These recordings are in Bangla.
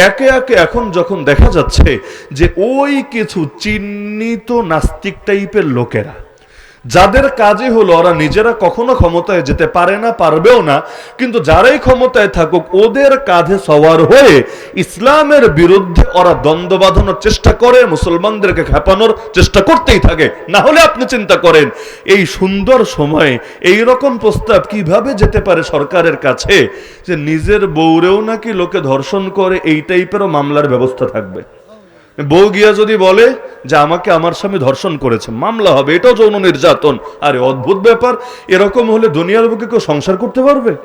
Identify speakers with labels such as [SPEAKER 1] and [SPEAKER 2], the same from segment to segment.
[SPEAKER 1] একে একে এখন যখন দেখা যাচ্ছে যে ওই কিছু চিহ্নিত নাস্তিক টাইপের লোকেরা যাদের কাজে হলো ওরা নিজেরা কখনো ক্ষমতায় যেতে পারে না, পারবেও না, কিন্তু যারাই ক্ষমতায় থাকুক, ওদের কাঁধে সওয়ার হয়ে ইসলামের বিরুদ্ধে ওরা দ্বন্দ্ব বাঁধানোর চেষ্টা করে, মুসলমানদেরকে খেপানোর চেষ্টা করতেই থাকে। না হলে আপনি চিন্তা করেন, এই সুন্দর সময়ে এই রকম প্রস্তাব কীভাবে যেতে পারে সরকারের কাছে, যে নিজের বউরেও নাকি লোকে ধর্ষণ করে, এই টাইপেরও মামলার ব্যবস্থা থাকবে। বউ গিয়া যদি বলে যে আমাকে আমার স্বামী ধর্ষণ করেছে, মামলা হবে, এটাও যৌন নির্যাতন। আরে অদ্ভুত ব্যাপার, এরকম হলে দুনিয়ার বুকে কেউ সংসার করতে পারবে?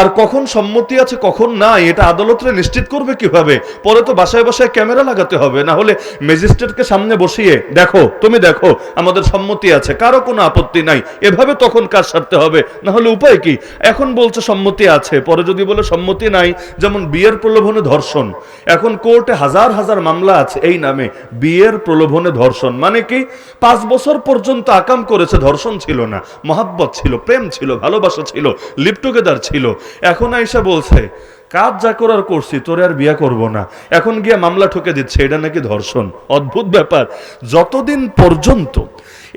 [SPEAKER 1] আর কখন সম্মতি আছে, কখন না এটা আদালতরে নিশ্চিত করবে কীভাবে? পরে তো বাসায় বাসায় ক্যামেরা লাগাতে হবে, না হলে ম্যাজিস্ট্রেটকে সামনে বসিয়ে, দেখো, তুমি দেখো, আমাদের সম্মতি আছে, কারও কোনো আপত্তি নাই, এভাবে তখন কাজ সারতে হবে, না হলে উপায় কি? এখন বলছে সম্মতি আছে, পরে যদি বলে সম্মতি নাই, যেমন বিয়ের প্রলোভনে ধর্ষণ, এখন কোর্টে হাজার হাজার মামলা আছে এই নামে, বিয়ের প্রলোভনে ধর্ষণ মানে কি? পাঁচ বছর পর্যন্ত আকাম করেছে, ধর্ষণ ছিল না, মহাব্বত ছিল, প্রেম ছিল, ভালোবাসা ছিল লিপ টুগেদার ছিল এখন আইসা বলছে, কাজ যা করার করছি, তোরে আর বিয়া করব না। এখন গিয়ে মামলা ঠকে দিচ্ছে, এটা নাকি ধর্ষণ? অদ্ভুত ব্যাপার। যতদিন পর্যন্ত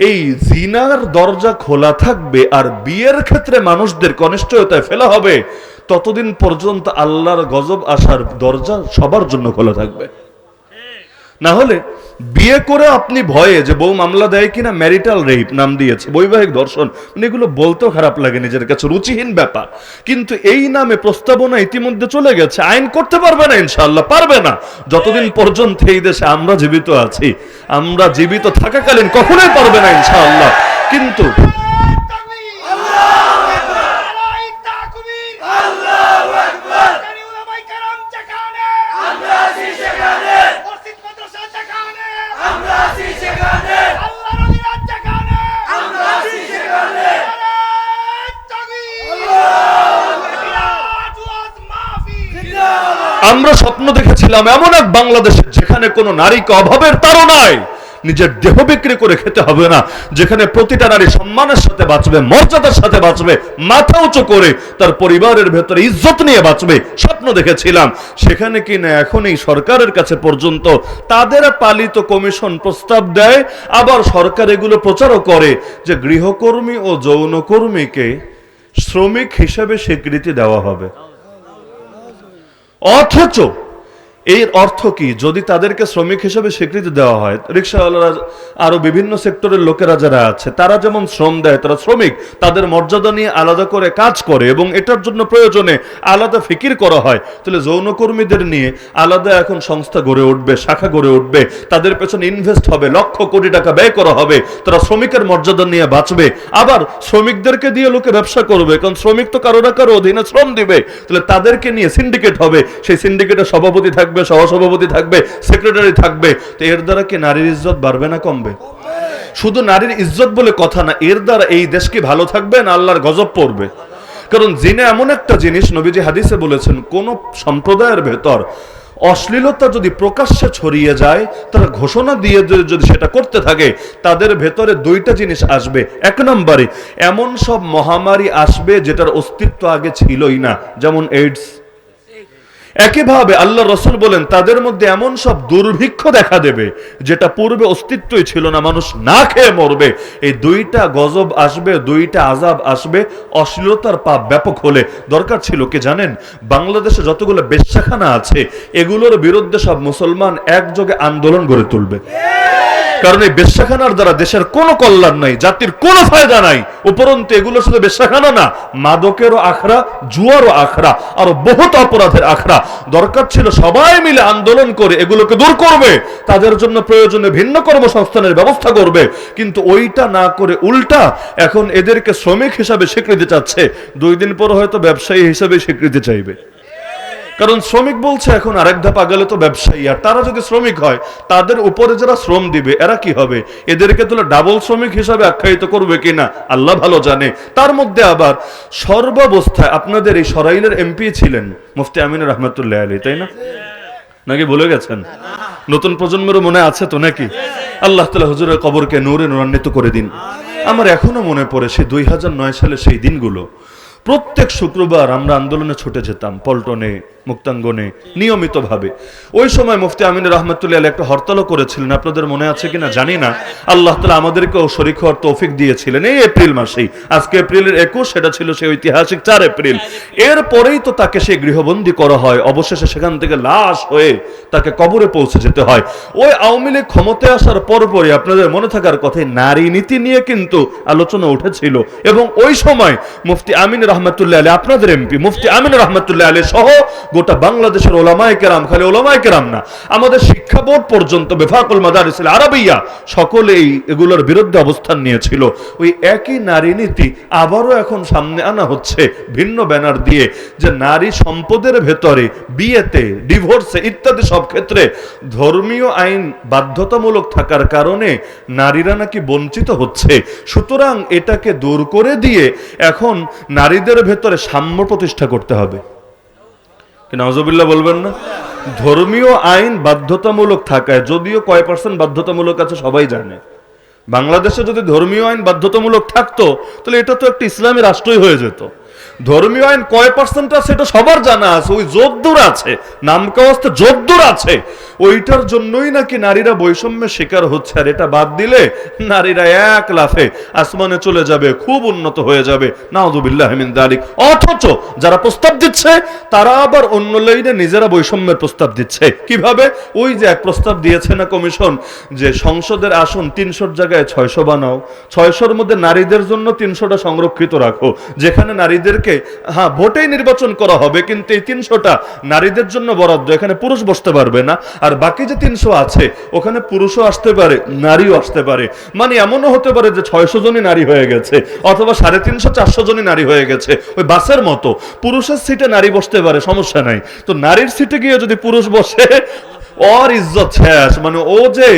[SPEAKER 1] এই জিনার দরজা খোলা থাকবে আর বিয়ের ক্ষেত্রে মানুষদের কনিষ্ঠতায় ফেলা হবে, ততদিন পর্যন্ত আল্লাহর গজব আসার দরজা সবার জন্য খোলা থাকবে। না হলে বিয়ে করে আপনি ভয়ে যে বউ মামলা দেয় কিনা ম্যারিটাল রেপ নাম দিয়েছে, বৈবাহিক ধর্ষণ মানে এগুলো বলতেও খারাপ লাগে নিজের কাছে, রুচিহীন ব্যাপার। কিন্তু এই নামে প্রস্তাবনা ইতিমধ্যে চলে গেছে, আইন করতে পারবে না ইনশাল্লাহ পারবে না। যতদিন পর্যন্ত এই দেশে আমরা জীবিত আছি, আমরা জীবিত থাকাকালীন কখনোই পারবে না ইনশাআল্লাহ। কিন্তু আমরা স্বপ্ন দেখেছিলাম এমন এক বাংলাদেশে যেখানে কোনো নারীকে অভাবের নাই নিজের দেহ বিক্রি করে খেতে হবে না, যেখানে প্রতিটা নারী সম্মানের সাথে বাঁচবে, মর্যাদার সাথে বাঁচবে, মাথা উঁচু করে তার পরিবারের ভেতরে ইজ্জত নিয়ে বাঁচবে, স্বপ্ন দেখেছিলাম। সেখানে কি না এখন এই সরকারের কাছে পর্যন্ত তাদের পালিত কমিশন প্রস্তাব দেয়, আবার সরকার এগুলো প্রচারও করে যে গৃহকর্মী ও যৌনকর্মীকে শ্রমিক হিসেবে স্বীকৃতি দেওয়া হবে। অথচ এর অর্থ কি? যদি তাদেরকে শ্রমিক হিসেবে স্বীকৃতি দেওয়া হয়, রিক্সাওয়ালারা আরও বিভিন্ন সেক্টরের লোকেরা যারা আছে, তারা যেমন শ্রম দেয়, তারা শ্রমিক, তাদের মর্যাদা নিয়ে আলাদা করে কাজ করে এবং এটার জন্য প্রয়োজনে আলাদা ফিকির করা হয়। তাহলে যৌনকর্মীদের নিয়ে আলাদা এখন সংস্থা গড়ে উঠবে, শাখা গড়ে উঠবে, তাদের পেছনে ইনভেস্ট হবে, লক্ষ কোটি টাকা ব্যয় করা হবে, তারা শ্রমিকের মর্যাদা নিয়ে বাঁচবে। আবার শ্রমিকদেরকে দিয়ে লোকে ব্যবসা করবে, কারণ শ্রমিক তো কারও না কারও অধীনে শ্রম দিবে। তাহলে তাদেরকে নিয়ে সিন্ডিকেট হবে, সেই সিন্ডিকেটের সভাপতি থাকবে সহসভাপতি থাকবে সেক্রেটারি থাকবে, তো এর দ্বারা কি নারীর ইজ্জত বাড়বে না কমবে? শুধু নারীর ইজ্জত বলে কথা না, এর দ্বারা এই দেশ কি ভালো থাকবে না আল্লাহর গজব পড়বে? কারণ জিনে এমন একটা জিনিস নবীজি হাদিসে বলেছেন, কোন সম্প্রদায়ের ভেতর অশ্লীলতা যদি প্রকাশ্যে ছড়িয়ে যায়, তারা ঘোষণা দিয়ে যদি সেটা করতে থাকে, তাদের ভেতরে দুইটা জিনিস আসবে। এক নম্বরে, এমন সব মহামারী আসবে যেটার অস্তিত্ব আগে ছিলই না, যেমন এইডস একইভাবে আল্লাহ রসুল বলেন, তাদের মধ্যে এমন সব দুর্ভিক্ষ দেখা দেবে, যেটা পূর্বে অস্তিত্বই ছিল না, মানুষ না খেয়ে মরবে। এই দুইটা গজব আসবে, দুইটা আজাব আসবে, অশ্লীলতার পাপ ব্যাপক হলে। দরকার ছিল কে জানেন? বাংলাদেশে যতগুলো বেশ্যাখানা আছে, এগুলোর বিরুদ্ধে সব মুসলমান একযোগে আন্দোলন গড়ে তুলবে। কারণ এই বেশ্যাখানার দ্বারা দেশের কোনো কল্যাণ নাই, জাতির কোনো ফায়দা নাই। উপরন্তু এগুলো শুধু বেশ্যাখানা না, মাদকেরও আখড়া, জুয়ারও আখড়া, আরও বহুত অপরাধের আখড়া। দরকার ছিল সবাই মিলে আন্দোলন করে এগুলোকে দূর করবে, তাদের জন্য প্রয়োজনে ভিন্ন কর্মসংস্থানের ব্যবস্থা করবে। কিন্তু ওইটা না করে উল্টা এখন এদেরকে শ্রমিক হিসাবে স্বীকৃতি চাচ্ছে। দুই দিন পর হয়তো ব্যবসায়ী হিসাবে স্বীকৃতি চাইবে। কারণ শ্রমিক বলছে এখন আরেক ধাপ আগালে তো ব্যবসায়ী, আর তারা যদি শ্রমিক হয়, তাদের উপরে যারা শ্রম দিবে, এরা কি হবে? এদেরকে তুলে ডাবল শ্রমিক হিসাবে আখ্যায়িত করবে কিনা? আল্লাহ ভালো জানে। তার মধ্যে আবার সর্বাবস্থায় আপনাদের এই সরাইলের এমপি ছিলেন মুফতি আমিন রহমতুল্লাহ আলী তাই না? নাকি বলে গেছেন? নতুন প্রজন্মেরও মনে আছে তো নাকি? আল্লাহ তালা হুজুরের কবরকে নূরে নূরান্বিত করে দিন। আমার এখনও মনে পড়ে সেই দুই সালে সেই দিনগুলো। প্রত্যেক শুক্রবার আমরা আন্দোলনে ছুটে যেতাম, পল্টনে। মুক্তাঙ্গনে, নিয়মিতভাবে। ওই সময় মুফতি আমিন রহমতুল্লাহ একটা হরতালও করেছিলেন। আপনাদের মনে আছে কিনা জানি না। আল্লাহ তালা আমাদেরকেও শরিক হওয়ার তৌফিক দিয়েছিলেন এই এপ্রিল মাসেই। আজকে এপ্রিলের একুশ, সেটা ছিল সেই ঐতিহাসিক চার এপ্রিল। এরপরেই তো তাকে সেই গৃহবন্দী করা হয়। অবশেষে সেখান থেকে লাশ হয়ে তাকে কবরে পৌঁছে যেতে হয়। ওই আওয়ামী লীগ ক্ষমতায় আসার পরপরই আপনাদের মনে থাকার কথায় নারী নীতি নিয়ে কিন্তু আলোচনা উঠেছিল। এবং ওই সময় মুফতি আমিন রহমতুল্লাহ আলী আপনাদের এমপি মুফতি আমিন রহমতুল্লাহ আলী সহ গোটা বাংলাদেশের ওলামায় কেরাম, খালি ওলামায় কেরাম না, আমাদের শিক্ষা বোর্ড পর্যন্ত, বেফাকুল মাদারিস আরবিয়া, সকলেই এগুলোর বিরুদ্ধে অবস্থান নিয়েছিল। ওই একই নারী নীতি আবারও এখন সামনে আনা হচ্ছে ভিন্ন ব্যানার দিয়ে, যে নারী সম্পদের ভেতরে বিয়েতে, ডিভোর্সে ইত্যাদি সব ক্ষেত্রে ধর্মীয় আইন বাধ্যতামূলক থাকার কারণে নারীরা নাকি বঞ্চিত হচ্ছে। সুতরাং এটাকে দূর করে দিয়ে এখন নারীদের ভেতরে সাম্য প্রতিষ্ঠা করতে হবে। নজবিল্লা বলবেন না। ধর্মীয় আইন বাধ্যতামূলক থাকায় যদিও কয় পার্সেন্ট বাধ্যতামূলক আছে সবাই জানে। বাংলাদেশে যদি ধর্মীয় আইন বাধ্যতামূলক থাকতো, তাহলে এটা তো একটা ইসলামী রাষ্ট্রই হয়ে যেত। ধর্মীয় আইন কয় পার্সেন্ট আছে সেটা সবার জানা আছে, ওই যোদ্দুর আছে, নামকাওয়াস্তে যোদ্দুর আছে। ওইটার জন্যই নাকি নারীরা বৈষম্যের শিকার হচ্ছে, আর এটা বাদ দিলে নারীরা এক লাফে আসমানে চলে যাবে, খুব উন্নত হয়ে যাবে। নাউদুবিল্লাহ মিন দালিক। অথচ যারা প্রস্তাব দিচ্ছে, তারা আবার অন্য লাইনে নিজেরা বৈষম্যের প্রস্তাব দিচ্ছে। কীভাবে? ওই যে এক প্রস্তাব দিয়েছে না কমিশন, যে সংসদের আসন তিনশোর জায়গায় ছয়শো বানাও, ছয়শোর মধ্যে নারীদের জন্য তিনশোটা সংরক্ষিত রাখো, যেখানে নারীদেরকে হ্যাঁ ভোটেই নির্বাচন করা হবে, কিন্তু এই তিনশোটা নারীদের জন্য বরাদ্দ, এখানে পুরুষ বসতে পারবে না। আর বাকি যে তিনশো আছে, ওখানে পুরুষও আসতে পারে, নারীও আসতে পারে। মানে এমনও হতে পারে যে ছয়শো জনই নারী হয়ে গেছে, অথবা সাড়ে তিনশো, চারশো জনই নারী হয়ে গেছে। ওই বাসের মতো। পুরুষের সিটে নারী বসতে পারে, সমস্যা নাই। তো নারীর সিটে গিয়ে যদি পুরুষ বসে, ওর ইজ্জত শেষ। মানে ও যে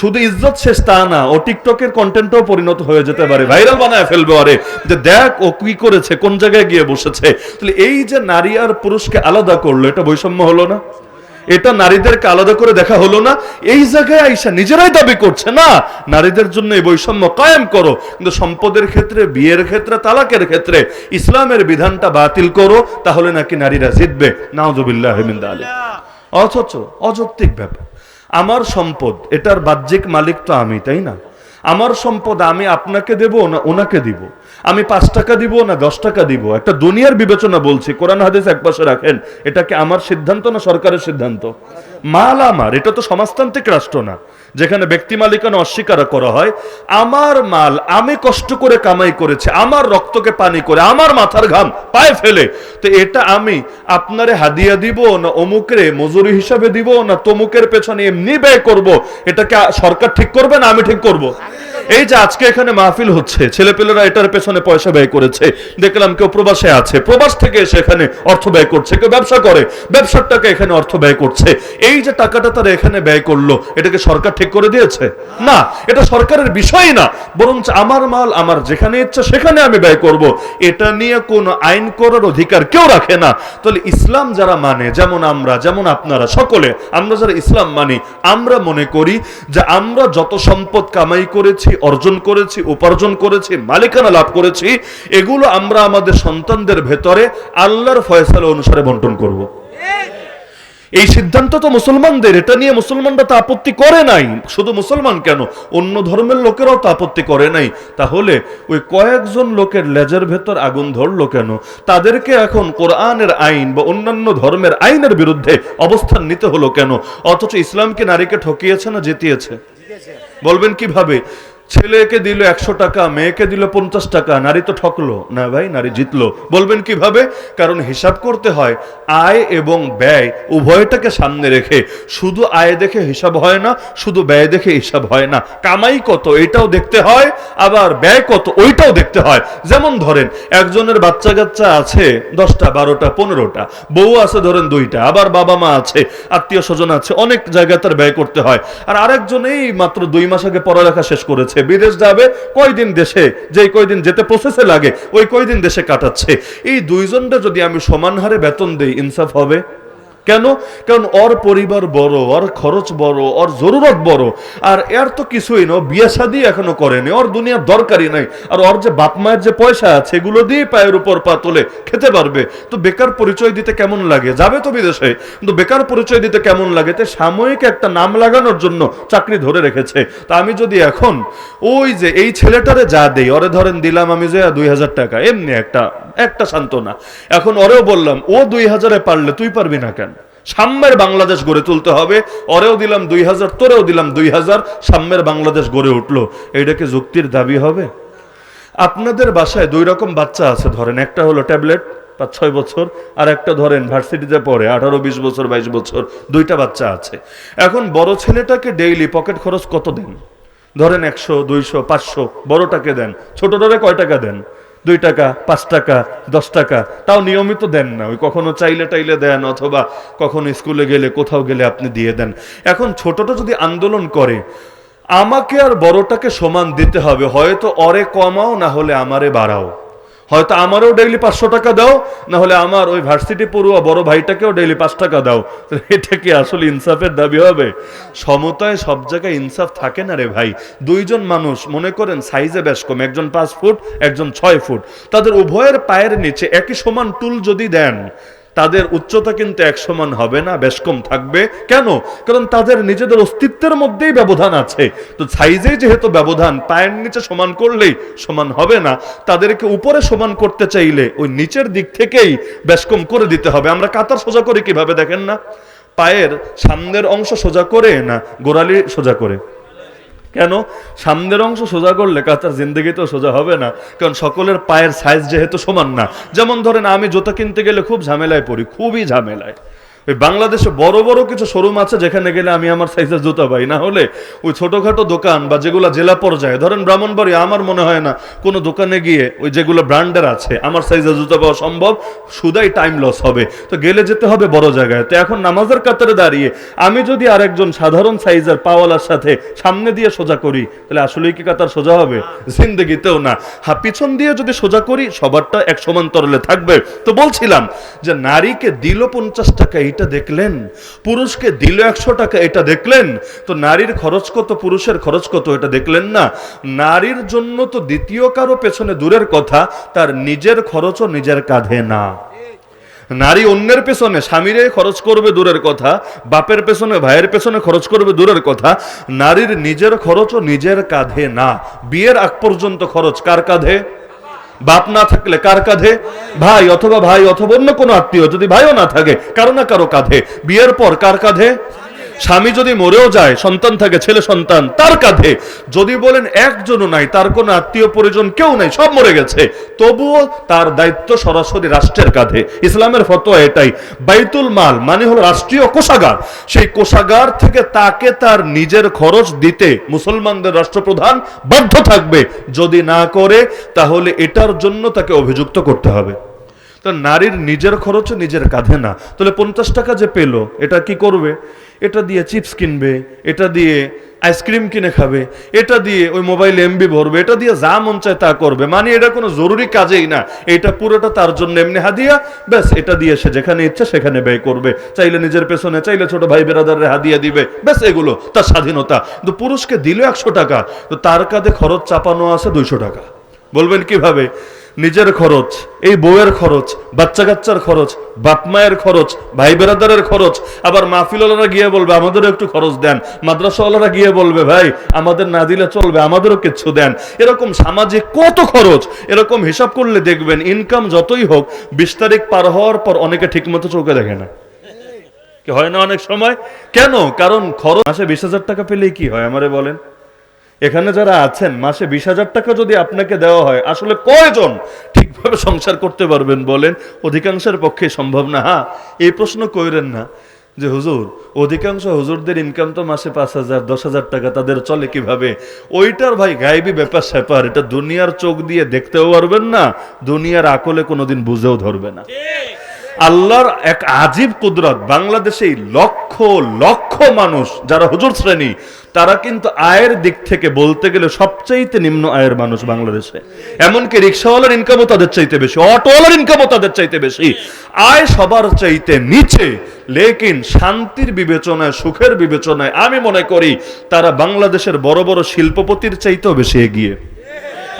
[SPEAKER 1] শুধু ইজ্জত শেষ তা না, ও টিকটকের কন্টেন্টও পরিণত হয়ে যেতে পারে। ভাইরাল বানায় ফেলবে আরে যে দেখ ও কি করেছে, কোন জায়গায় গিয়ে বসেছে। তাহলে এই যে নারী আর পুরুষকে আলাদা করল, এটা বৈষম্য হলো না? এটা নারীদেরকে আলাদা করে দেখা হলো না। এই জায়গায় আইসা নিজেরাই দাবি করছে না, নারীদের জন্য এই বৈষম্য কায়েম করো। কিন্তু সম্পদের ক্ষেত্রে, বিয়ের ক্ষেত্রে, তালাকের ক্ষেত্রে ইসলামের বিধানটা বাতিল করো, তাহলে নাকি নারীরা জিতবে। নাউজুবিল্লাহ হেমিন্দা আলী অথচ অযৌক্তিক ব্যাপার। আমার সম্পদ, এটার বাহ্যিক মালিক তো আমি, তাই না? আমার সম্পদ আমি আপনাকে দেব না ওনাকে দিব? আমি পাঁচ টাকা দিব না দশ টাকা দিব? একটা দুনিয়ার বিবেচনা বলছি, কোরআন হাদিস এক পাশে রাখেন, এটা কি আমার সিদ্ধান্ত না সরকারের সিদ্ধান্ত? মাল আমার, এটা তো সমাজতান্ত্রিক রাষ্ট্র না, যেখানে ব্যক্তি মালিকানা অস্বীকার করা হয়। আমার মাল আমি কষ্ট করে কামাই করেছি, আমার রক্তকে পানি করে, আমার মাথার ঘাম পায়ে ফেলে। তো এটা আমি আপনারে হাদিয়া দিব না অমুকরে মজুরি হিসাবে দিব না তমুকের পেছনে এমনি ব্যয় করব? এটাকে সরকার ঠিক করবে না আমি ঠিক করব? এই যে আজকে এখানে মাহফিল হচ্ছে, ছেলেপেলেরা এটার পেছনে পয়সা ব্যয় করেছে। দেখলাম কেউ প্রবাসে আছে, প্রবাস থেকে এসে এখানে অর্থ ব্যয় করছে, কেউ ব্যবসা করে ব্যবসার টাকা এখানে অর্থ ব্যয় করছে। এই যে টাকাটা তারা এখানে ব্যয় করল এটাকে সরকার ঠিক করে দিয়েছে? না, এটা সরকারের বিষয় না। বরঞ্চ আমার মাল, আমার যেখানে ইচ্ছা সেখানে আমি ব্যয় করব। এটা নিয়ে কোনো আইন করার অধিকার কেউ রাখে না। তাহলে ইসলাম যারা মানে যেমন আমরা, যেমন আপনারা সকলে, আমরা যারা ইসলাম মানি, আমরা মনে করি যে আমরা যত সম্পদ কামাই করেছি অর্জন করেছি, উপার্জন করেছি, মালিকানা লাভ করেছি, এগুলো আমরা আমাদের সন্তানদের ভেতরে আল্লাহর ফয়সালা অনুসারে বন্টন করব। এই সিদ্ধান্ত তো মুসলমানদের, এটা নিয়ে মুসলমানরা তো আপত্তি করে নাই। শুধু মুসলমান কেন? অন্য ধর্মের লোকেরাও তো আপত্তি করে নাই। তাহলে ওই কয়েকজন লোকের লেজের ভেতর আগুন ধরলো কেন? তাদেরকে এখন কোরআনের আইন বা অন্যান্য ধর্মের আইনের বিরুদ্ধে অবস্থান নিতে হলো কেন? অথচ ইসলামকে নারীকে ঠকিয়েছে না জিতিয়েছে? বলবেন কীভাবে? ছেলেকে দিল একশো টাকা, মেয়েকে দিল পঞ্চাশ টাকা, নারী তো ঠকলো। না ভাই, নারী জিতলো। বলবেন কীভাবে? কারণ হিসাব করতে হয়, আয় এবং ব্যয় উভয়টাকে সামনে রেখে। শুধু আয় দেখে হিসাব হয় না, শুধু ব্যয় দেখে হিসাব হয় না। কামাই কত, এটাও দেখতে হয়, আবার ব্যয় কত, ওইটাও দেখতে হয়। যেমন ধরেন, একজনের বাচ্চা কাচ্চা আছে দশটা, বারোটা, পনেরোটা, বউ আছে ধরেন দুইটা, আবার বাবা মা আছে আত্মীয় স্বজন আছে, অনেক জায়গায় তার ব্যয় করতে হয়। আর আরেকজন এই মাত্র দুই মাস আগে পড়ালেখা শেষ করেছে বিদেশ যাবে, কয়দিন দেশে যে কয়দিন যেতে প্রসেসে লাগে, ওই কয়দিন দেশে কাটাচ্ছে। এই দুইজনটা যদি আমি সমান হারে বেতন দিই, ইনসাফ হবে? কেন? কারণ ওর পরিবার বড়, ওর খরচ বড়, ওর জরুরত বড়। আর এর তো কিছুই না, ও বিয়ে শাদি এখনও করেনি, ওর দুনিয়ার দরকারই নাই। আর ওর যে বাপ মায়ের যে পয়সা আছে, এগুলো দিয়ে পায়ের উপর পা তোলে, খেতে পারবে। তো বেকার পরিচয় দিতে কেমন লাগে? যাবে তো বিদেশে, কিন্তু বেকার পরিচয় দিতে কেমন লাগে? তো সাময়িক একটা নাম লাগানোর জন্য চাকরি ধরে রেখেছে। তা আমি যদি এখন ওই যে এই ছেলেটারে যা দেই, ওরে ধরেন দিলাম আমি যে দুই হাজার টাকা, এমনি একটা একটা সান্ত্বনা। এখন ওরেও বললাম, ও দুই হাজারে পারলে তুই পারবি না কেন? সাম্যের বাংলাদেশ গড়ে তুলতে হবে। ওরেও দিলাম দুই হাজার, তোরেও দিলাম দুই হাজার, সাম্যের বাংলাদেশ গড়ে উঠল। এইটাকে যুক্তির দাবি হবে? আপনাদের বাসায় দুই রকম বাচ্চা আছে, ধরেন। একটা হলো ট্যাবলেট, পাঁচ, ছয় বছর, আর একটা ধরেন ভার্সিটিতে পড়ে, আঠারো, বিশ বছর, বাইশ বছর, দুইটা বাচ্চা আছে। এখন বড় ছেলেটাকে ডেইলি পকেট খরচ কত দেন? ধরেন একশো, দুইশো, পাঁচশো, বড়টাকে দেন, ছোটটারে কয় টাকা দেন? দুই টাকা, পাঁচ টাকা, দশ টাকা। তাও নিয়মিত দেন না। ওই কখনো চাইলে টাইলে দেন, অথবা কখনো স্কুলে গেলে কোথাও গেলে আপনি দিয়ে দেন। এখন ছোটটা যদি আন্দোলন করে, আমাকে আর বড়টাকে সমান দিতে হবে, হয়তো অরে কমাও, না হলে আমারে বাড়াও। হয়তো আমারও ডেইলি পাঁচশো টাকা দাও না হলে আমার ওই ভার্সিটি পড়ুয়া বড় ভাইটাকেও ডেইলি পাঁচ টাকা দাও। এটা কি আসলে ইনসাফের দাবি হবে? সমতায় সব জায়গায় ইনসাফ থাকে না রে ভাই। দুইজন মানুষ, মনে করেন সাইজে বেশ কম, একজন পাঁচ ফুট, একজন ছয় ফুট। তাদের উভয়ের পায়ের নিচে একই সমান টুল যদি দেন তাদের উচ্চতা কিন্তু এক সমান হবে না, বেশ কম থাকবে। কেন? কারণ তাদের নিজেদের অস্তিত্বের মধ্যেই ব্যবধান আছে। তো সাইজে যেহেতু ব্যবধান, পায়ের নিচে সমান করলেই সমান হবে না। তাদেরকে উপরে সমান করতে চাইলে ওই নিচের দিক থেকেই বেশ কম করে দিতে হবে। আমরা কাতার সোজা করি কীভাবে দেখেন না? পায়ের সামনের অংশ সোজা করে না, গোড়ালি সোজা করে। কেন? সামনের অংশ সোজা করলে কাতার জিন্দগিতেও সোজা হবে না। কারণ সকলের পায়ের সাইজ যেহেতু সমান না। যেমন ধরেন আমি জুতা কিনতে গেলে খুব ঝামেলায় পড়ি, খুবই ঝামেলায়। ওই বাংলাদেশে বড় বড় কিছু শোরুম আছে যেখানে গেলে আমি আমার সাইজের জুতা পাই। না হলে ওই ছোটখাটো দোকান বা যেগুলো জেলা পর্যায়ে, ধরেন ব্রাহ্মণবাড়ি আমার মনে হয় না কোনো দোকানে গিয়ে ওই যেগুলো ব্র্যান্ডের আছে, আমার সাইজের জুতা পাওয়া সম্ভব শুধাই টাইম লস হবে। তো গেলে যেতে হবে বড় জায়গায়। তো এখন নামাজের কাতারে দাঁড়িয়ে আমি যদি আরেকজন সাধারণ সাইজের পাওয়ালার সাথে সামনে দিয়ে সোজা করি, তাহলে আসলেই কি কাতার সোজা হবে? জিন্দগিতেও না। হা, পিছন দিয়ে যদি সোজা করি, সবারটা এক সমান্তরালে থাকবে। তো বলছিলাম যে নারীকে দিল পঞ্চাশ টাকা এটা দেখলেন? পুরুষকে দিল একশো টাকা, এটা দেখলেন? তো নারীর খরচ কত, পুরুষের খরচ কত, এটা দেখলেন না? নারীর জন্য তো দ্বিতীয় কারও পেছনে দূরের কথা, তার নিজের খরচও নিজের কাঁধে না। নারী অন্যের পেছনে স্বামীরে খরচ করবে দূরের কথা, বাপের পেছনে, ভাইয়ের পেছনে খরচ করবে দূরের কথা, নারীর নিজের খরচও নিজের কাঁধে না। বিয়ের আগ পর্যন্ত খরচ কার কাঁধে? বাপ না থাকলে কার কাঁধে? ভাই অথবা ভাই অথবা অন্য কোনো আত্মীয় যদি ভাইও না থাকে, কারও না কারও কাঁধে। বিয়ের পর কার কাঁধে? স্বামী যদি মরেও যায়, সন্তান থাকে, ছেলে সন্তান, তার কাঁধে। যদি বলেন একজনও নাই, তার কোনো আত্মীয় পরিজন কেউ নাই, সব মরে গেছে। তবুও তার দায়িত্ব সরাসরি রাষ্ট্রের কাঁধে। ইসলামের ফতোয়া এটাই। বাইতুল মাল মানে হলো রাষ্ট্রীয় কোষাগার। সেই কোষাগার থেকে তাকে তার নিজের খরচ দিতে মুসলমানদের রাষ্ট্রপ্রধান বাধ্য থাকবে। যদি না করে, তাহলে এটার জন্য তাকে অভিযুক্ত করতে হবে। তো নারীর নিজের খরচ নিজের কাঁধে না। তাহলে পঞ্চাশ টাকা যে পেল, এটা কি করবে? এটা দিয়ে চিপস কিনবে, এটা দিয়ে আইসক্রিম কিনে খাবে, এটা দিয়ে ওই মোবাইল এমবি ভরবে, এটা দিয়ে যা মন চায় তা করবে। মানে এটা কোনো জরুরি কাজেই না। এটা পুরোটা তার জন্য এমনি হাদিয়া। ব্যাস, এটা দিয়ে সে যেখানে ইচ্ছে সেখানে ব্যয় করবে। চাইলে নিজের পেছনে, চাইলে ছোট ভাই বেরাদারে হাদিয়া দিবে। ব্যাস, এগুলো তার স্বাধীনতা। কিন্তু পুরুষকে দিল একশো টাকা। তো তার কাঁধে খরচ চাপানো আছে দুইশো টাকা। বলবেন কীভাবে? নিজের খরচ, এই বউয়ের খরচ বাচ্চা কাচ্চার খরচ বাপ মায়ের খরচ ভাই বেরাদারের খরচ। আবার মাহফিলওয়ালারা গিয়ে বলবে, আমাদেরও একটু খরচ দেন। মাদ্রাসাওয়ালারা গিয়ে বলবে, ভাই, আমাদের না দিলে চলবে, আমাদেরও কিছু দেন। এরকম সামাজিক কত খরচ, এরকম হিসাব করলে দেখবেন ইনকাম যতই হোক, বিশ তারিখ পার হওয়ার পর অনেকে ঠিকমতো চোখে দেখে না। হয় না অনেক সময়? কেন? কারণ খরচ মাসে বিশ হাজার টাকা পেলেই কি হয় আমারে বলেন? এখানে যারা আছেন, মাসে বিশ হাজার টাকা যদি আপনাকে দেওয়া হয়, আসলে কয়জন ঠিকভাবে সংসার করতে পারবেন বলেন? অধিকাংশের পক্ষে সম্ভব না। হ্যাঁ এই প্রশ্ন কইরেন না যে, হুজুর, অধিকাংশ হুজুরদের ইনকাম তো মাসে পাঁচ হাজার, দশ হাজার টাকা, তাদের চলে কীভাবে? ওইটার ভাই গায়েবী ব্যাপার স্যাপার, এটা দুনিয়ার চোখ দিয়ে দেখতেও পারবেন না, দুনিয়ার আকলে কোনোদিন বুঝেও ধরবে না। আল্লাহর এক আজীব কুদরত। বাংলাদেশে লক্ষ লক্ষ মানুষ যারা হুজুর শ্রেণি, তারা কিন্তু আয়ের দিক থেকে বলতে গেলে সবচাইতে নিম্ন আয়ের মানুষ বাংলাদেশে। এমনকি রিক্সাওয়ালার ইনকামও তাদের চাইতে বেশি, অটোওয়ালার ইনকামও তাদের চাইতে বেশি। আয় সবার চাইতে নিচে, লেকিন শান্তির বিবেচনায়, সুখের বিবেচনায় আমি মনে করি তারা বাংলাদেশের বড় বড় শিল্পপতির চাইতেও বেশি এগিয়ে।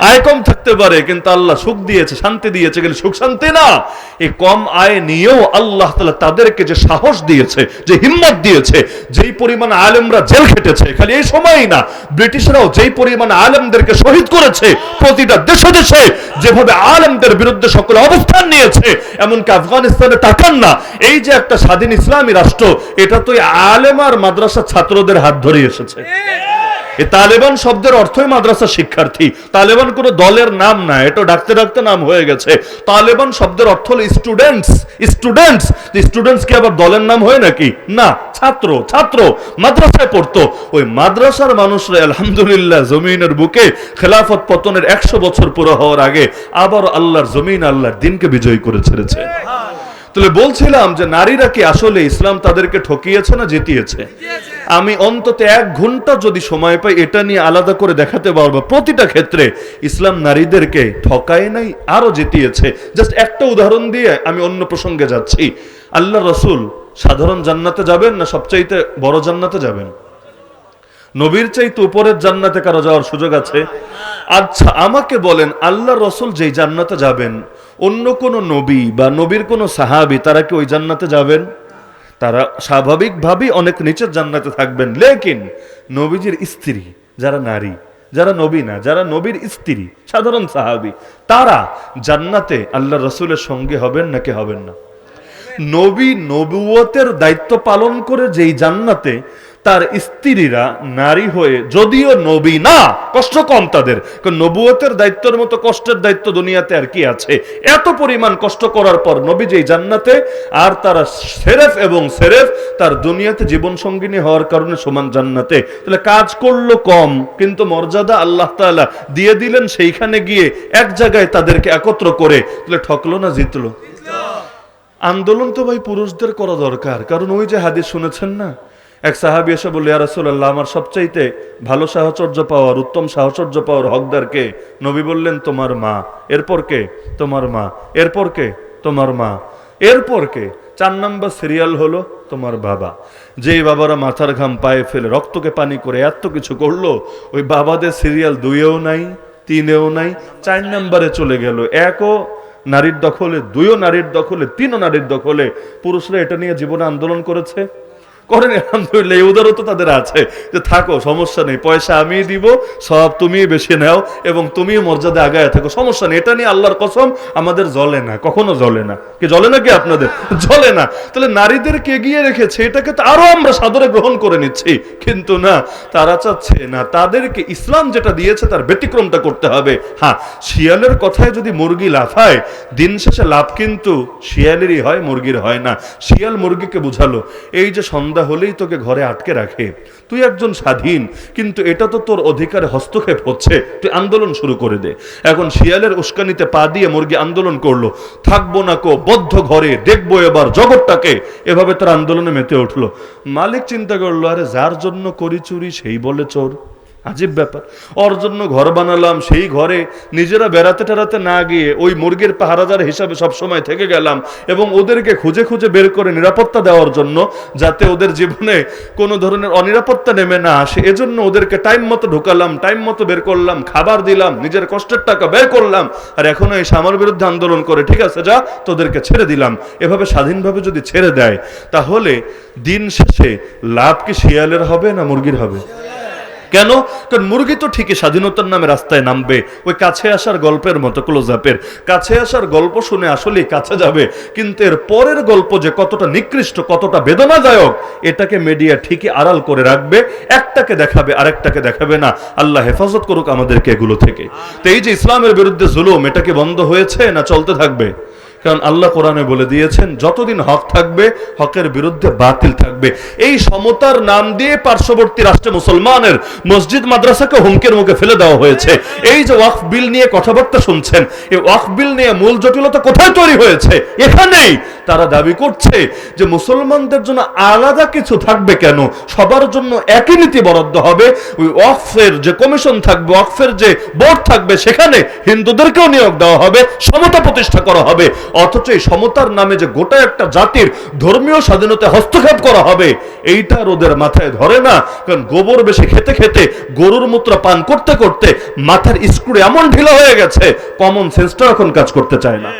[SPEAKER 1] আয় কম থাকতে পারে, কিন্তু আল্লাহ সুখ দিয়েছে, শান্তি দিয়েছে, কিন্তু সুখ শান্তি না। এই কম আয় নিয়েও আল্লাহ তাআলা তাদেরকে যে সাহস দিয়েছে, যে হিম্মত দিয়েছে, যেই পরিমাণ আলেমরা জেল খেটেছে, খালি এই সময়ই না, ব্রিটিশরাও যেই পরিমাণ আলেমদেরকে শহীদ করেছে, প্রতিটা দেশে দেশে যেভাবে আলেমদের বিরুদ্ধে সকলে অবস্থান নিয়েছে, এমনকি আফগানিস্তানে তাকান না, এই যে একটা স্বাধীন ইসলামী রাষ্ট্র, এটা তো আলেম আর মাদ্রাসা ছাত্রদের হাত ধরে এসেছে। তালেবান শব্দের অর্থই মাদ্রাসা শিক্ষার্থী। তালেবান কোনো দলের নাম না, এটা ডাকতে ডাকতে নাম হয়ে গেছে। তালেবান শব্দের অর্থ হলো স্টুডেন্টস স্টুডেন্টস স্টুডেন্টস কি আবার দলের নাম হয় নাকি? না, ছাত্র ছাত্র। মাদ্রাসায় পড়তো। ওই মাদ্রাসার মানুষরা আলহামদুলিল্লাহ জমিনের বুকে খেলাফত পতনের একশো বছর পুরো হওয়ার আগে আবার আল্লাহর জমিন, আল্লাহর দিনকে বিজয়ী করে ছেড়েছে। তাহলে বলছিলাম যে নারীরা কি আসলে ইসলাম তাদেরকে ঠকিয়েছে না জিতিয়েছে? আমি অন্তত এক ঘণ্টা যদি সময় পাই, এটা নিয়ে আলাদা করে দেখাতে পারব। প্রতিটা ক্ষেত্রে ইসলাম নারীদেরকে ঠকায় নাই, আরও জিতিয়েছে। জাস্ট একটা উদাহরণ দিয়ে আমি অন্য প্রসঙ্গে যাচ্ছি। আল্লাহ রসুল সাধারণ জান্নাতে যাবেন না সবচাইতে বড় জান্নাতে যাবেন? নবীর চাইতে উপরের জান্নাতে কারও যাওয়ার সুযোগ আছে? আচ্ছা আমাকে বলেন, আল্লাহ রসুল যেই জান্নাতে যাবেন, অন্য কোন নবী বা নবীর কোন সাহাবি, তারা কি ওই জান্নাতে যাবেন? তারা স্বাভাবিকভাবেই অনেক নিচের জান্নাতে থাকবেন। লেকিন নবীজির স্ত্রী, যারা নারী, যারা নবী না, যারা নবীর স্ত্রী, সাধারণ সাহাবি, তারা জান্নাতে আল্লাহ রসুলের সঙ্গে হবেন নাকি হবেন না? নবী নবুয়তের দায়িত্ব পালন করে যেই জান্নাতে তার স্ত্রীরা নারী হয়ে যদিও নবী না, কষ্ট কম তাদের। নবুয়তের দায়িত্বের মতো কষ্টের দায়িত্ব দুনিয়াতে আর কি আছে? এত পরিমাণ কষ্ট করার পর নবী যেই জান্নাতে, আর তারা সেরেফ এবং সেরেফ তার দুনিয়াতে জীবন সঙ্গিনী হওয়ার কারণে সমান জান্নাতে। তাহলে কাজ করল কম, কিন্তু মর্যাদা আল্লাহ তাআলা দিয়ে দিলেন সেইখানে গিয়ে এক জায়গায় তাদেরকে একত্র করে, তাহলে ঠকলো না জিতলো? আন্দোলন তো ভাই পুরুষদের করা দরকার। কারণ ওই যে হাদিস শুনেছেন না এক সাহাবি এসে বলল, ইয়া রাসূলুল্লাহ, আমার সবচাইতে ভালো সাহচর্য পাওয়ার, উত্তম সাহচর্য পাওয়ার হকদার কে? নবী বললেন, তোমার মা। এরপর কে? তোমার মা। এরপর কে? তোমার মা। এরপর কে? চার নাম্বার সিরিয়াল হলো তোমার বাবা। যেই বাবারা মাথার ঘাম পায়ে ফেলে রক্তকে পানি করে এত কিছু করল, ওই বাবাদের সিরিয়াল দুইয়েও নাই, তিনেও নাই, চার নাম্বারে চলে গেল। একও নারীর দখলে, দুইও নারীর দখলে, তিনও নারীর দখলে। পুরুষরা এটা নিয়ে জীবনে আন্দোলন করেছে? করেন, আলহামদুলিল্লাহ, এই উদারতা তাদের আছে যে থাকো, সমস্যা নেই, পয়সা আমিই দিব, সব তুমি বেশি নাও এবং তুমি মর্যাদা আগায় থাকো, সমস্যা নেই, এটা নিয়ে আল্লাহর কসম আমাদের জ্বলে না, কখনো জ্বলে না। কি জ্বলে না কি আপনাদের? জ্বলে না। তাহলে নারীদেরকে এগিয়ে রেখেছে, এটাকে তো আরও আমরা সাদরে গ্রহণ করে নিচ্ছি। কিন্তু না, তারা চাচ্ছে না, তাদেরকে ইসলাম যেটা দিয়েছে তার ব্যতিক্রমটা করতে হবে। হ্যাঁ শিয়ালের কথায় যদি মুরগি লাফায়, দিন শেষে লাভ কিন্তু শিয়ালেরই হয়, মুরগির হয় না। শিয়াল মুরগিকে বুঝালো, এই যে সন্ধ্যা হলেই তোকে ঘরে আটকে রাখে। তুই একজন স্বাধীন, কিন্তু এটা তো তোর অধিকারে হস্তক্ষেপ হচ্ছে। তুই আন্দোলন শুরু করে দে। এখন শিয়ালের উস্কানিতে পা দিয়ে মুরগি আন্দোলন করল। থাকব না কো, বদ্ধ ঘরে, দেখব এবার জগৎটাকে। এভাবে তার আন্দোলনে মেতে উঠল। মালিক চিন্তা করল, আরে যার জন্য করি চুরি, সেই বলে চোর। আজীব ব্যাপার। ওর জন্য ঘর বানালাম, সেই ঘরে নিজেরা বেড়াতে টেরাতে না গিয়ে ওই মুরগির পাহারাদার হিসাবে সবসময় থেকে গেলাম এবং ওদেরকে খুঁজে খুঁজে বের করে নিরাপত্তা দেওয়ার জন্য যাতে ওদের জীবনে কোনো ধরনের অনিরাপত্তা নেমে না আসে। এজন্য ওদেরকে টাইম মতো ঢুকালাম, টাইম মতো বের করলাম, খাবার দিলাম, নিজের কষ্টের টাকা বের করলাম আর এখনও এই সামার বিরুদ্ধে আন্দোলন করে, ঠিক আছে, যা, তোদেরকে ছেড়ে দিলাম। এভাবে স্বাধীনভাবে যদি ছেড়ে দেয়, তাহলে দিন শেষে লাভ কি শিয়ালের হবে না মুরগির হবে? কেন? কারণ মুরগি তো ঠিকই স্বাধীনতার নামে রাস্তায় নামবে। ওই কাছে আসার গল্পের মতো ক্লোজ আপের কাছে আসার গল্প শুনে আসলেই কাছে যাবে। কিন্তু এর পরের গল্প যে কতটা নিকৃষ্ট, কতটা বেদনাদায়ক, এটাকে মিডিয়া ঠিকই আড়াল করে রাখবে। একটাকে দেখাবে, আরেকটাকে দেখাবে না। আল্লাহ হেফাজত করুক আমাদেরকে এগুলো থেকে। তো এই যে ইসলামের বিরুদ্ধে জুলুম, এটা কি বন্ধ হয়েছে না চলতে থাকবে? কারণ আল্লাহ কোরআনে বলে দিয়েছেন, যতদিন হক থাকবে, হকের বিরুদ্ধে বাতিল থাকবে। এই সমতার নাম দিয়ে পার্শ্ববর্তী রাষ্ট্রে মুসলমানের মসজিদ, মাদ্রাসাকে হুমকের মুখে ফেলে দেওয়া হয়েছে। এই যে ওয়াকফ বিল নিয়ে কথাবার্তা শুনছেন, এই ওয়াকফ বিল নিয়ে মূল জটিলতা কোথায় তৈরি হয়েছে? এখানেই। তারা দাবি করছে যে মুসলমানদের জন্য আলাদা কিছু থাকবে কেন? সবার জন্য একই নীতি বরাদ্দ হবে। ওই ওয়াকফের যে কমিশন থাকবে, ওয়াকফের যে বোর্ড থাকবে, সেখানে হিন্দুদেরকেও নিয়োগ দেওয়া হবে, সমতা প্রতিষ্ঠা করা হবে। অথচ এই সমতার নামে যে গোটা একটা জাতির ধর্মীয় স্বাধীনতা হস্তক্ষেপ করা হবে, এইটা আর ওদের মাথায় ধরে না। কারণ গোবর বেশি খেতে খেতে, গরুর মূত্র পান করতে করতে মাথার স্ক্রু এমন ঢিলা হয়ে গেছে কমন সেন্সটা এখন কাজ করতে চায় না।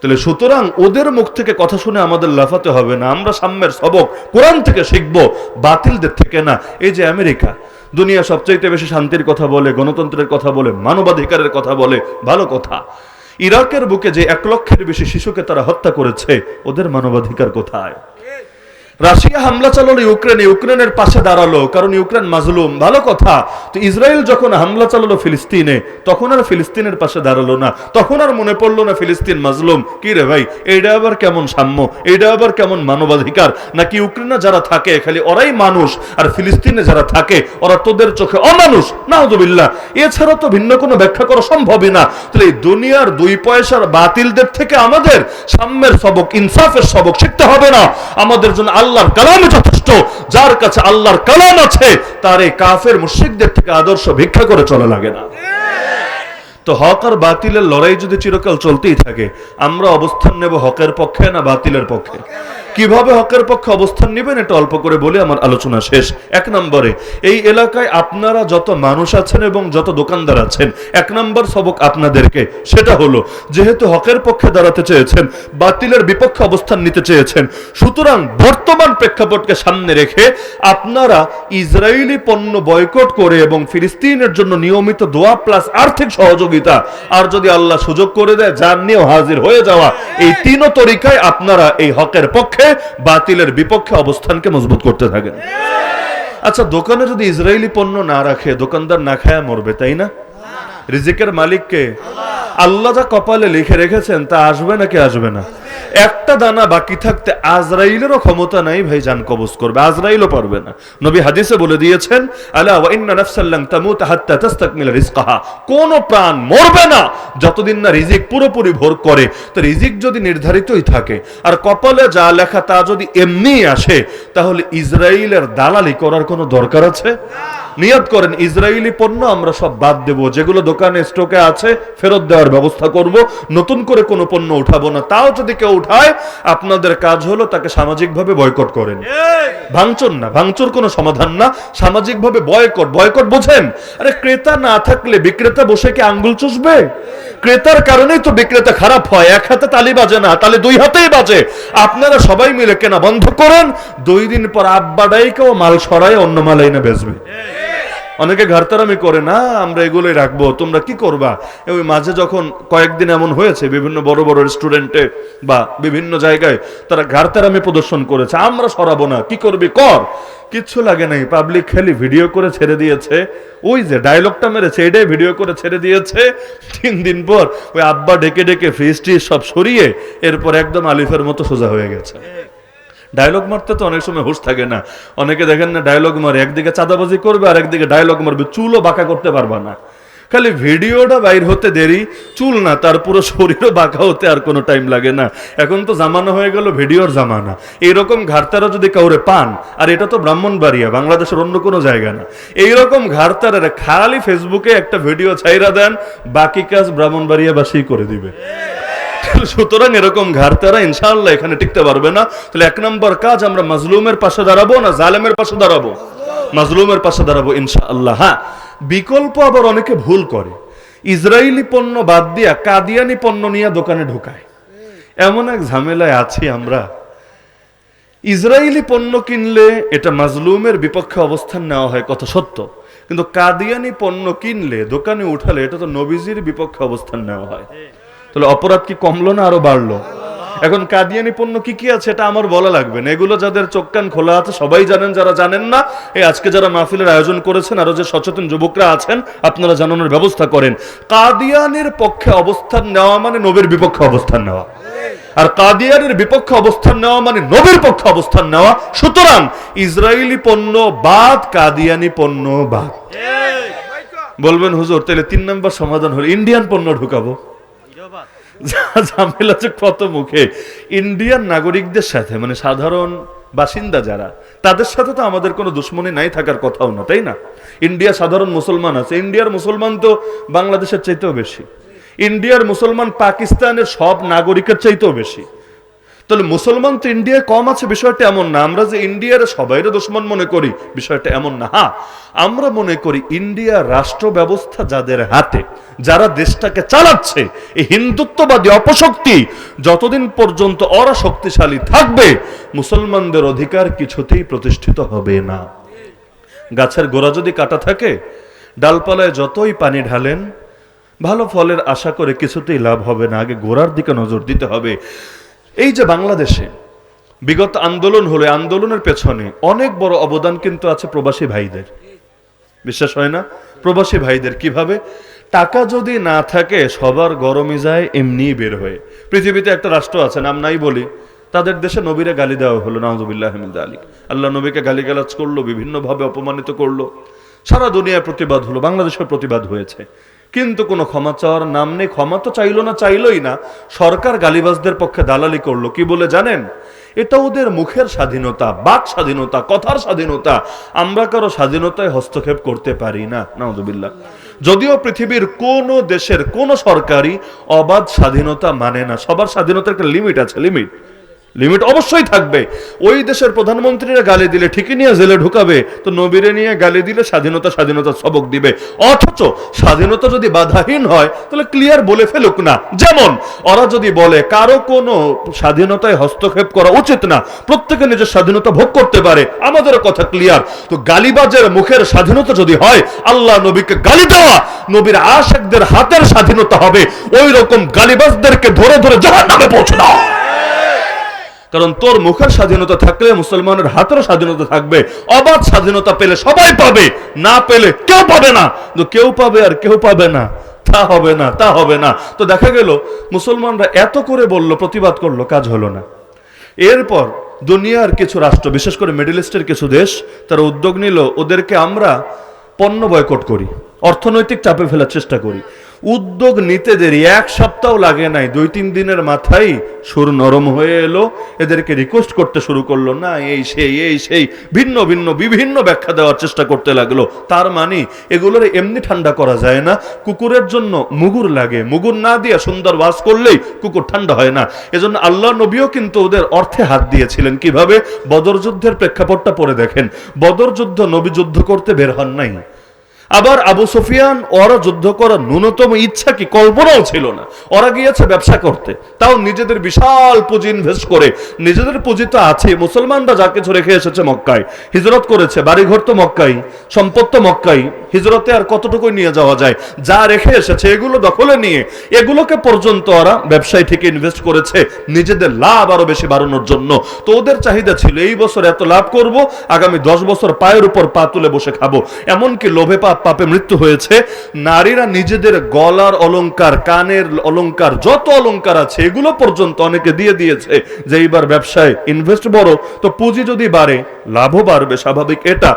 [SPEAKER 1] তাহলে সুতরাং ওদের মুখ থেকে কথা শুনে আমাদের লাফাতে হবে না। আমরা সাম্যের সবক, কোরআন থেকে শিখব, বাতিলদের থেকে না। এই যে আমেরিকা, দুনিয়া সবচাইতে বেশি শান্তির কথা বলে, গণতন্ত্রের কথা বলে, মানবাধিকারের কথা বলে, ভালো কথা। ইরাকের বুকে যে এক লক্ষের বেশি শিশুকে তারা হত্যা করেছে, ওদের মানবাধিকার কোথায়? রাশিয়া হামলা চালালো ইউক্রেনে, ইউক্রেনের পাশে দাঁড়াল, কারণ ইউক্রেন মাজলুম। ভালো কথা, তো ইসরায়েল যখন হামলা চালালো ফিলিস্তিনে, তখন আর ফিলিস্তিনের পাশে দাঁড়াল না। তখন আর মনে পড়ল না ফিলিস্তিন মাজলুম। কি রে ভাই, এইটা আবার কেমন সাম্য? এইটা আবার কেমন মানবাধিকার? নাকি ইউক্রেনে যারা থাকে, খালি ওরাই মানুষ, আর ফিলিস্তিনে যারা থাকে, ওরা তোদের চোখে অমানুষ? নাউজুবিল্লাহ। এছাড়া তো ভিন্ন কোনো ব্যাখ্যা করা সম্ভবই না। তাহলে এই দুনিয়ার দুই পয়সার বাতিলদের থেকে আমাদের সাম্যের সবক, ইনসাফের সবক শিখতে হবে না। আমাদের জন্য আল্লাহর কালামে যথেষ্ট। যার কাছে আল্লাহর কালাম আছে, তার এই কাফের মুশ্রিকদের থেকে আদর্শ ভিক্ষা করে চলে লাগে না। তো হক আর বাতিলের লড়াই যদি চিরকাল চলতেই থাকে, আমরা অবস্থান নেব হকের পক্ষে না বাতিলের পক্ষে? কীভাবে হকের পক্ষে অবস্থান নেবেন এটা অল্প করে বলে, আমার আলোচনা শেষ। এক নম্বরে, এই এলাকায় আপনারা যত মানুষ আছেন এবং যত দোকানদার আছেন, এক নম্বর সবক আপনাদেরকে, সেটা হলো, যেহেতু হকের পক্ষে দাঁড়াতে চেয়েছেন, বাতিলের বিপক্ষে অবস্থান নিতে চেয়েছেন, সুতরাং বর্তমান প্রেক্ষাপটকে সামনে রেখে আপনারা ইসরায়েলি পণ্য বয়কট করে এবং ফিলিস্তিনের জন্য নিয়মিত দোয়া প্লাস আর্থিক সহযোগিতা, আর যদি আল্লাহ সুযোগ করে দেয়, যার নিয়েও হাজির হয়ে যাওয়া, এই তিনও তরিকায় আপনারা এই হকের পক্ষে বাতিলের বিপক্ষে অবস্থানকে মজবুত করতে থাকেন। আচ্ছা দোকানে যদি ইসরায়েলি পণ্য না রাখে, দোকানদার না খায়া মরবে, তাই না? রিজিকের মালিককে আল্লাহ যা কপালে লিখে রেখেছেন, তা আসবে নাকি আসবে না? একটা দানা বাকি থাকতে আজরাইলেরও ক্ষমতা নাই ভাই জান কবজ করবে, আজরাইলও পারবে না। নবী হাদিসে বলে দিয়েছেন, আলা কোন প্রাণ মরবে না, যতদিন না রিজিক পুরোপুরি ভোর করে। তো রিজিক যদি নির্ধারিতই থাকে, আর কপালে যা লেখা তা যদি এমনি আসে, তাহলে ইসরায়েলের দালালি করার কোনো দরকার আছে? নিয়ত করেন ইসরায়েলি পণ্য আমরা সব বাদ দেব, যেগুলো দোকানে, স্টকে আছে, ফেরত দেওয়ার ব্যবস্থা করব নতুন করে কোনো পণ্য উঠাবো না। তাও যদি কেউ উঠায় আপনাদের কাজ হলো তাকে সামাজিকভাবে বয়কট করেন। ভাঙচুর না ভাঙচুর কোনো সমাধান না সামাজিকভাবে বয়কট। বয়কট বোঝেন? আরে ক্রেতা না থাকলে বিক্রেতা বসে কি আঙ্গুল চুষবে? ক্রেতার কারণেই তো বিক্রেতা খারাপ হয়। এক হাতে তালি বাজে না তাহলে দুই হাতেই বাজে। আপনারা সবাই মিলে কেনা বন্ধ করেন দুই দিন পর আব্বা ডাইকেও মাল সরায় অন্য মাল এনে বেচবে। অনেকে ঘাড়তারামি করে, না, আমরা এগুলোই রাখব, তোমরা কি করবা? ওই মাঝে যখন কয়েকদিন এমন হয়েছে, বিভিন্ন বড় বড় রেস্টুরেন্টে বা বিভিন্ন জায়গায় তারা ঘাড়তারামি প্রদর্শন করেছে, আমরা সরাবো না, কি করবি, কর। কিচ্ছু লাগে নাই পাবলিক খালি ভিডিও করে ছেড়ে দিয়েছে। ওই যে ডায়লগটা মেরেছে, এটাই ভিডিও করে ছেড়ে দিয়েছে। তিন দিন পর ওই আব্বা ডেকে ডেকে ফ্রিজ সব সরিয়ে, এরপর একদম আলিফের মতো সোজা হয়ে গেছে। ডায়লগ মারতে তো অনেক সময় হুশ থাকে না। অনেকে দেখেন না ডায়লগ মারে, একদিকে চাঁদাবাজি করবে আর একদিকে ডায়লগ মারবে, চুলও বাঁকা করতে পারবা না। খালি ভিডিওটা বাইর হতে দেরি, চুল না, তার পুরো শরীরও বাঁকা হতে আর কোনো টাইম লাগে না। এখন তো জামানা হয়ে গেল, ভিডিওর জামানা। এইরকম ঘাড়তারা যদি কাউরে পান, আর এটা তো ব্রাহ্মণবাড়িয়া, বাংলাদেশের অন্য কোনো জায়গা না। এইরকম ঘাড়তারা খালি ফেসবুকে একটা ভিডিও ছাইরা দেন, বাকি কাজ ব্রাহ্মণবাড়িয়াবাসী করে দিবে। সুতরাং এরকম ঘাড়তারা ইনশাআল্লাহ এখানে টিকতে পারবে না। তাহলে এক নম্বর কাজ আমরা মাজলুমের পাশে দাঁড়াবো না জালেমের পাশে দাঁড়াবো? মাজলুমের পাশে দাঁড়াবো ইনশাআল্লাহ। হ্যাঁ বিকল্প আবার অনেকে ভুল করে। ইসরায়েলি পণ্য বাদ দিয়া কাদিয়ানি পণ্য নিয়ে দোকানে ঢোকায়। এমন এক ঝামেলায় আছি আমরা। ইসরায়েলি পণ্য কিনলে এটা মাজলুমের বিপক্ষে অবস্থান নেওয়া হয়, কথা সত্য। কিন্তু কাদিয়ানি পণ্য কিনলে, দোকানে উঠালে এটা তো নবীজির বিপক্ষে অবস্থান নেওয়া হয়। তাহলে অপরাধ কি কমলো না আরও বাড়লো? এখন কাদিয়ানি পণ্য কি কি আছে এটা আমার বলা লাগবে না। এগুলো যাদের চোখ কান খোলা আছে, সবাই জানেন, যারা জানেন না, এই আজকে যারা মাহফিলের আয়োজন করেছেন, আরও যে সচেতন যুবকরা আছেন, আপনারা জানানোর ব্যবস্থা করেন। কাদিয়ানের পক্ষে অবস্থান নেওয়া মানে নবীর বিপক্ষে অবস্থান নেওয়া। আর কাদিয়ানের বিপক্ষে অবস্থান নেওয়া মানে নবীর পক্ষে অবস্থান নেওয়া। সুতরাং ইসরায়েলি পণ্য বাদ, কাদিয়ানি পণ্য বাদ। বলবেন, হুজুর, তাহলে তিন নম্বর সমাধান হলো, ইন্ডিয়ান পণ্য ঢুকাবো। ঝামেলা হচ্ছে কত মুখে। ইন্ডিয়ান নাগরিকদের সাথে মানে সাধারণ বাসিন্দা যারা, তাদের সাথে তো আমাদের কোনো দুশ্মনী নাই থাকার কথাও না, তাই না? ইন্ডিয়া সাধারণ মুসলমান আছে। ইন্ডিয়ার মুসলমান তো বাংলাদেশের চাইতেও বেশি। ইন্ডিয়ার মুসলমান পাকিস্তানের সব নাগরিকের চাইতেও বেশি। তাহলে মুসলমান তো ইন্ডিয়ায় কম আছে, বিষয়টা এমন না। আমরা যে ইন্ডিয়ার সবাইরে দুশ্মন মনে করি, বিষয়টা এমন না। হ্যাঁ আমরা মনে করি ইন্ডিয়া রাষ্ট্র ব্যবস্থা যাদের হাতে, যারা দেশটাকে চালাচ্ছে, এই হিন্দুত্ববাদী অপশক্তি, যতদিন পর্যন্ত ওরা শক্তিশালী থাকবে, মুসলমানদের অধিকার কিছুতেই প্রতিষ্ঠিত হবে না। গাছের গোড়া যদি কাটা থাকে, ডালপালায় যতই পানি ঢালেন, ভালো ফলের আশা করে কিছুতেই লাভ হবে না। আগে গোড়ার দিকে নজর দিতে হবে। এই যে বাংলাদেশে বিগত আন্দোলন হলে আন্দোলনের পেছনে অনেক বড় অবদান কিন্তু আছে প্রবাসী ভাইদের। বিশ্বাস হয় না? প্রবাসী ভাইদের কীভাবে? টাকা যদি না থাকে, সবার গরমে যায় এমনি বের হয়ে। পৃথিবীতে একটা রাষ্ট্র আছে, নাম নাই বলি। তাদের দেশে নবীরে গালি দেওয়া হলো, নাউজুবিল্লাহ আলিক আল্লাহ নবীকে গালিগালাজ করল, বিভিন্নভাবে অপমানিত করল। সারা দুনিয়ায় প্রতিবাদ হলো বাংলাদেশের প্রতিবাদ হয়েছে। কিন্তু কোনো ক্ষমা চাওয়ার নাম নেই, ক্ষমা তো চাইলো না, চাইলোই না। সরকার গালিবাজদের পক্ষে দালালি করল, কি বলে জানেন? এটা ওদের মুখের স্বাধীনতা, বাক স্বাধীনতা, কথার স্বাধীনতা। আমরা কারও স্বাধীনতায় হস্তক্ষেপ করতে পারি না, নাউজুবিল্লাহ। যদিও পৃথিবীর কোন দেশের কোন সরকারি অবাধ স্বাধীনতা মানে না, সবার স্বাধীনতার একটা লিমিট আছে লিমিট লিমিট অবশ্যই থাকবে। ওই দেশের প্রধানমন্ত্রীরা গালি দিলে ঠিকই নিয়ে জেলে ঢুকাবে। তো নবীরে নিয়ে গালি দিলে স্বাধীনতা স্বাধীনতা সবক দিবে। অথচ স্বাধীনতা যদি বাধাহীন হয়, তাহলে ক্লিয়ার বলে ফেলুক না। যেমন, ওরা যদি বলে, কারও কোনো স্বাধীনতায় হস্তক্ষেপ করা উচিত না। প্রত্যেকে নিজের স্বাধীনতা ভোগ করতে পারে। আমাদের কথা ক্লিয়ার তো গালিবাজের মুখের স্বাধীনতা যদি হয়, আল্লাহ নবীকে গালি দেওয়া, নবীর আশেকদের হাতের স্বাধীনতা হবে। ওই রকম গালিবাজদেরকে ধরে ধরে জাহান নামে পৌঁছে দাও। কারণ তোর মুখের স্বাধীনতা থাকলে মুসলমানের হাতের স্বাধীনতা থাকবে, অবাধ স্বাধীনতা পেলে সবাই পাবে, না পেলে কেউ পাবে না। তো কেউ পাবে আর কেউ পাবে না। তা হবে না, তা হবে না। তো দেখা গেল, মুসলমানরা এত করে বলল, প্রতিবাদ করল, কাজ হলো না। এরপর দুনিয়ার কিছু রাষ্ট্র, বিশেষ করে মিডল ইস্টের কিছু দেশ, তারা উদ্যোগ নিল, ওদেরকে আমরা পণ্য বয়কট করি, অর্থনৈতিক চাপে ফেলার চেষ্টা করি। উদ্যোগ নিতে দেরি। এক সপ্তাহ লাগে নাই, দুই তিন দিনের মাথায় সুর নরম হয়ে এলো। এদেরকে রিকোয়েস্ট করতে শুরু করল, না, এই সেই এই সেই, ভিন্ন ভিন্ন, বিভিন্ন ব্যাখ্যা দেওয়ার চেষ্টা করতে লাগল। তার মানে এগুলোর এমনি ঠান্ডা করা যায় না। কুকুরের জন্য মুগুর লাগে। মুগুর না দিয়ে সুন্দর বাস করলেই কুকুর ঠান্ডা হয় না। এজন্য আল্লাহ নবীও কিন্তু ওদের অর্থে হাত দিয়েছিলেন। কীভাবে? বদর যুদ্ধের প্রেক্ষাপটটা পরে দেখেন। বদর যুদ্ধ নবী যুদ্ধ করতে বের হন নাই। আবার আবু সুফিয়ান, ওরা যুদ্ধ করার ন্যূনতম ইচ্ছা কি? কল্পনাও ছিল না। ওরা গিয়েছে ব্যবসা করতে। তাও নিজেদের বিশাল পুঁজি ইনভেস্ট করে। নিজেদের পুঁজি তো আছে। মুসলমানরা যা কিছু রেখে এসেছে মক্কায়। হিজরত করেছে। বাড়িঘর তো মক্কাই। সম্পদ তো মক্কাই। হিজরতে আর কতটুকু নিয়ে যাওয়া যায়? যা রেখে এসেছে, এগুলো দখলে নিয়ে, এগুলোকে পর্যন্ত ওরা ব্যবসায় থেকে ইনভেস্ট করেছে। নিজেদের লাভ আরও বেশি বাড়ানোর জন্য। তো ওদের চাহিদা ছিল, এই বছর এত লাভ করব, আগামী দশ বছর পায়ের উপর পা তুলে বসে খাব। এমনকি লোভে পাপ পাপে মৃত্যু হয়েছে। নারীরা নিজেদের গলার অলংকার, কানের অলংকার, যত অলংকার আছে, এগুলো পর্যন্ত অনেকে দিয়ে দিয়েছে যে এইবার ব্যবসায় ইনভেস্ট বড়। তো পুঁজি যদি বাড়ে, লাভও বাড়বে, স্বাভাবিক। এটা